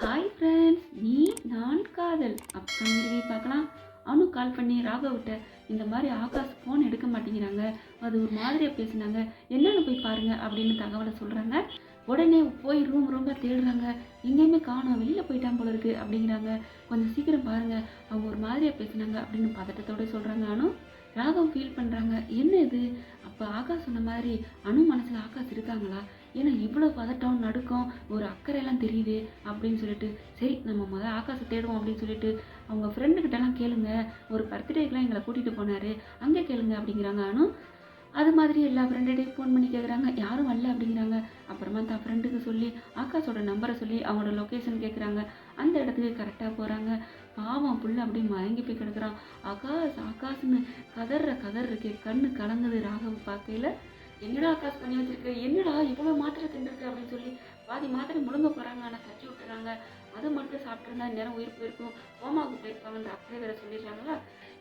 Hi friends நீ நான் காதல். அப்புறம் விரும்பி பார்க்கலாம். அனு கால் பண்ணி ராகவிட்ட இந்த மாதிரி ஆகாஷ் ஃபோன் எடுக்க மாட்டேங்கிறாங்க. அது ஒரு மாதிரியாக பேசுனாங்க. என்னென்னு போய் பாருங்க அப்படின்னு தகவலை சொல்கிறாங்க உடனே போய் ரூம் ரொம்ப தேடுறாங்க. எங்கேயுமே காணோம். வெளியில் போயிட்டான் போல இருக்குது அப்படிங்கிறாங்க. கொஞ்சம் சீக்கிரம் பாருங்க. அவங்க ஒரு மாதிரியாக பேசுனாங்க அப்படின்னு பதட்டத்தோட சொல்கிறாங்க ஆனும் ராகவ் ஃபீல் பண்ணுறாங்க என்ன இது? அப்போ ஆகாஷ் சொன்ன மாதிரி அணு மனசில் ஆகாஷ் இருக்காங்களா? ஏன்னா இவ்வளோ பதட்டம் நடுக்கம் ஒரு அக்கறையெல்லாம் தெரியுது அப்படின்னு சொல்லிட்டு சரி நம்ம முதல் ஆகாசை தேடுவோம் அப்படின்னு சொல்லிட்டு அவங்க ஃப்ரெண்டுக்கிட்டலாம் கேளுங்க ஒரு பர்த்டேக்கெலாம் எங்களை கூட்டிகிட்டு போனார் அங்கே கேளுங்க அப்படிங்கிறாங்க. ஆனும் அது மாதிரி எல்லா ஃப்ரெண்டுகிட்டையும் ஃபோன் பண்ணி கேட்குறாங்க யாரும் வரல அப்படிங்கிறாங்க. அப்புறமா தான் ஃப்ரெண்டுக்கு சொல்லி ஆகாஷோட நம்பரை சொல்லி அவங்களோட லொக்கேஷன் கேட்குறாங்க அந்த இடத்துக்கு கரெக்டாக போகிறாங்க பாவம் புள்ள அப்படியே மயங்கி போய் கிடக்குறான். ஆகாஷ் ஆகாஷ்னு கதற கதர் இருக்கே கண்ணு கலங்குது ராகவ் பார்க்கையில். என்னடா காசு பண்ணி வச்சிருக்க என்னடா இவ்வளோ மாத்திரை தின்றுருக்கு அப்படின்னு சொல்லி பாதி மாத்திரை முழுங்க போகிறாங்க ஆனால் தச்சு விட்டுறாங்க. அதை மட்டும் சாப்பிட்ருந்தா நேரம் உயிர் போயிருக்கும். கோமாவுக்கு போயிருப்பாங்கன்ற அப்படியே வேற சொல்லிடுறாங்களா?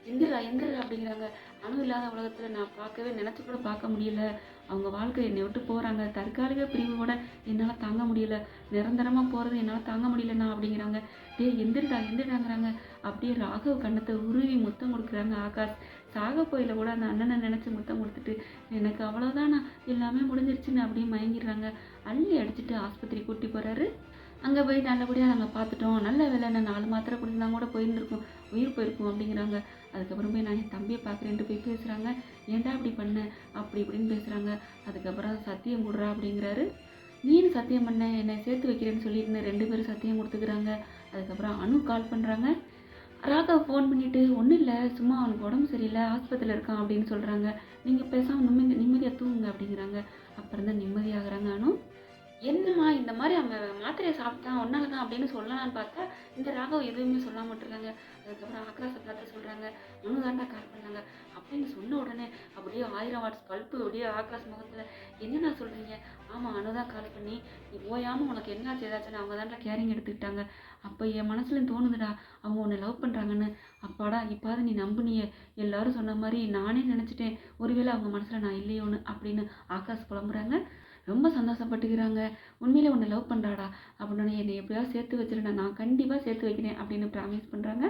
எந்திரா எந்திரா அப்படிங்கிறாங்க. அணு இல்லாத உலகத்தில் நான் பார்க்கவே நினச்சி கூட பார்க்க முடியல. அவங்க வாழ்க்கை என்னை விட்டு போகிறாங்க தற்காலிக பிரிவோட என்னால் தாங்க முடியல. நிரந்தரமாக போகிறது என்னால் தாங்க முடியலண்ணா அப்படிங்கிறாங்க. டே எந்திரிடா எந்திரிடாங்கிறாங்க. அப்படியே ராகவ் கண்ணத்தை உருவி முத்தம் கொடுக்குறாங்க ஆகாஷ். சாக போயில கூட அந்த அண்ணனை நினச்சி முத்தம் கொடுத்துட்டு எனக்கு அவ்வளோதானா எல்லாமே முடிஞ்சிருச்சுன்னு அப்படியே மயங்கிடுறாங்க. அள்ளி அடிச்சுட்டு ஆஸ்பத்திரி கூட்டி போகிறாரு அங்கே போய் நல்லபடியாக நாங்கள் பார்த்துட்டோம். நல்ல வேலை நான் நாலு மாத்திரை கொடுத்துருந்தா கூட போயிருந்துருக்கும். உயிர் போயிருக்கும் அப்படிங்கிறாங்க. அதுக்கப்புறம் போய் நான் என் தம்பியை பார்க்குறேன்ட்டு போய் பேசுகிறாங்க ஏன்டா அப்படி பண்ண? அப்படி இப்படின்னு பேசுகிறாங்க அதுக்கப்புறம் சத்தியம் கொடுறா அப்படிங்கிறாரு. நீனு சத்தியம் பண்ண? என்னை சேர்த்து வைக்கிறேன்னு சொல்லிட்டு ரெண்டு பேரும் சத்தியம் கொடுத்துக்கிறாங்க. அதுக்கப்புறம் அனு கால் பண்ணுறாங்க ராகவ் ஃபோன் பண்ணிவிட்டு ஒன்றும் இல்லை சும்மா அவனுக்கு உடம்பு சரியில்லை ஆஸ்பத்திரியில் இருக்கான் அப்படின்னு சொல்கிறாங்க நீங்கள் பேசாமல் நிம்மதி நிம்மதியாக தூங்குங்க அப்படிங்கிறாங்க. அப்புறம் தான் நிம்மதியாகிறாங்க அனு. என்னம்மா இந்த மாதிரி அவன் மாத்திரையை சாப்பிட்டான் ஒன்றால் தான் அப்படின்னு சொல்லலாம்னு பார்த்தா இந்த ராகவ் எதுவுமே சொல்லாம விட்டுருக்காங்க. அதுக்கப்புறம் ஆக்ராஸை பார்த்து சொல்கிறாங்க அனு தாண்டா கால் பண்ணாங்க. அப்படின்னு சொன்ன உடனே அப்படியே ஆயிரம் வாட்ஸ் பல்ப்பு அப்படியே ஆக்ராஸ் முகத்தில் என்னண்ணா சொல்கிறீங்க ஆமாம் அனுதா கால் பண்ணி நீ ஓயாமல் உனக்கு என்னாச்சு ஏதாச்சுன்னு அவங்க தாண்டா கேரிங் எடுத்துக்கிட்டாங்க. அப்போ என் மனசுல தோணுதுடா அவங்க உன்னை லவ் பண்ணுறாங்கன்னு அப்பாடா இப்பாவது நீ நம்புனியே. எல்லாரும் சொன்ன மாதிரி நானே நினச்சிட்டேன். ஒருவேளை அவங்க மனசில் நான் இல்லையோன்னு அப்படின்னு ஆகாஷ் புலம்புறாங்க. ரொம்ப சந்தோஷப்பட்டுக்கிறாங்க. உண்மையிலே உன்னை லவ் பண்ணுறாடா அப்படின்னு என்னை எப்படியாவது சேர்த்து வச்சிருந்தா நான் கண்டிப்பாக சேர்த்து வைக்கிறேன். அப்படின்னு ப்ராமிஸ் பண்ணுறாங்க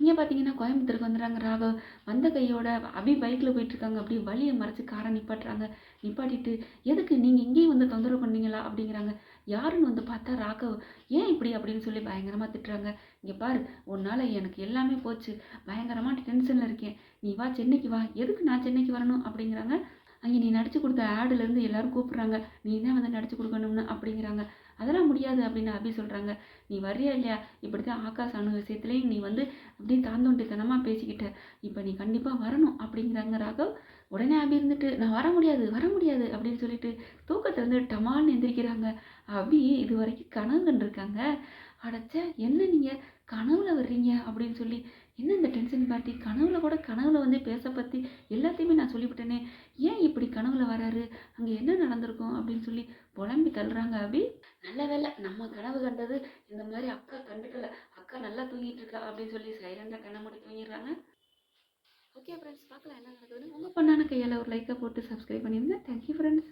இங்கே பார்த்தீங்கன்னா கோயம்புத்தூருக்கு வந்துடுறாங்க ராகவ். வந்த கையோட அபி பைக்கில் போயிட்டுருக்காங்க. அப்படியே வழியை மறைச்சி காரை நிப்பாட்டுறாங்க. நிப்பாட்டிட்டு எதுக்கு? நீங்கள் இங்கேயும் வந்து தொந்தரவு பண்ணீங்களா? அப்படிங்கிறாங்க. யாருன்னு வந்து பார்த்தா ராகவ். ஏன் இப்படி? அப்படின்னு சொல்லி பயங்கரமாக திட்டுறாங்க. இங்கே பாரு உன்னால் எனக்கு எல்லாமே போச்சு. பயங்கரமாக டென்ஷனில் இருக்கேன். நீ வா சென்னைக்கு வா. எதுக்கு நான் சென்னைக்கு வரணும்? அப்படிங்கிறாங்க. அங்கே நீ நடிச்சு கொடுத்த ஆடுலேருந்து எல்லாரும் கூப்பிட்றாங்க. நீ தான் வந்து நடிச்சு கொடுக்கணும்னு அப்படிங்கிறாங்க. அதெல்லாம் முடியாது அப்படின்னு அபி சொல்கிறாங்க நீ வர்றியா இல்லையா? இப்படி தான் ஆகாஷ் அணு விஷயத்துலேயும் நீ வந்து அப்படியே தாந்தோண்டித்தனமாக பேசிக்கிட்ட. இப்போ நீ கண்டிப்பாக வரணும் அப்படிங்கிறாங்க ராகவ். உடனே அபி இருந்துட்டு நான் வர முடியாது வர முடியாது அப்படின்னு சொல்லிட்டு தூக்கத்துலேருந்து டமால்னு எந்திரிக்கிறாங்க. அபி இது வரைக்கும் கனவு கண்டிருக்காங்க அடைச்ச என்ன நீங்கள் கனவுல வர்றீங்க அப்படின்னு சொல்லி என்ன இந்த டென்ஷன் பார்ட்டி கனவுல கூட கனவுல வந்து பேச பற்றி எல்லாத்தையுமே நான் சொல்லிவிட்டேனே. ஏன் இப்படி கனவுல வராரு? அங்கே என்ன நடந்திருக்கும்? அப்படின்னு சொல்லி புலம்பி தள்ளுறாங்க அபி. நல்ல வேலை நம்ம கனவு கண்டது இந்த மாதிரி அக்கா கண்டுக்கல. அக்கா நல்லா தூங்கிட்டு இருக்கா அப்படின்னு சொல்லி சைலண்டாக கண்ண மூடி தூங்கிடுறாங்க. ஓகே ஃப்ரெண்ட்ஸ் பார்க்கலாம் என்ன நடக்குதுன்னு. உங்கள் பண்ணான கையால் ஒரு லைக்கை போட்டு சப்ஸ்கிரைப் பண்ணியிருந்தேன் தேங்க்யூ ஃப்ரெண்ட்ஸ்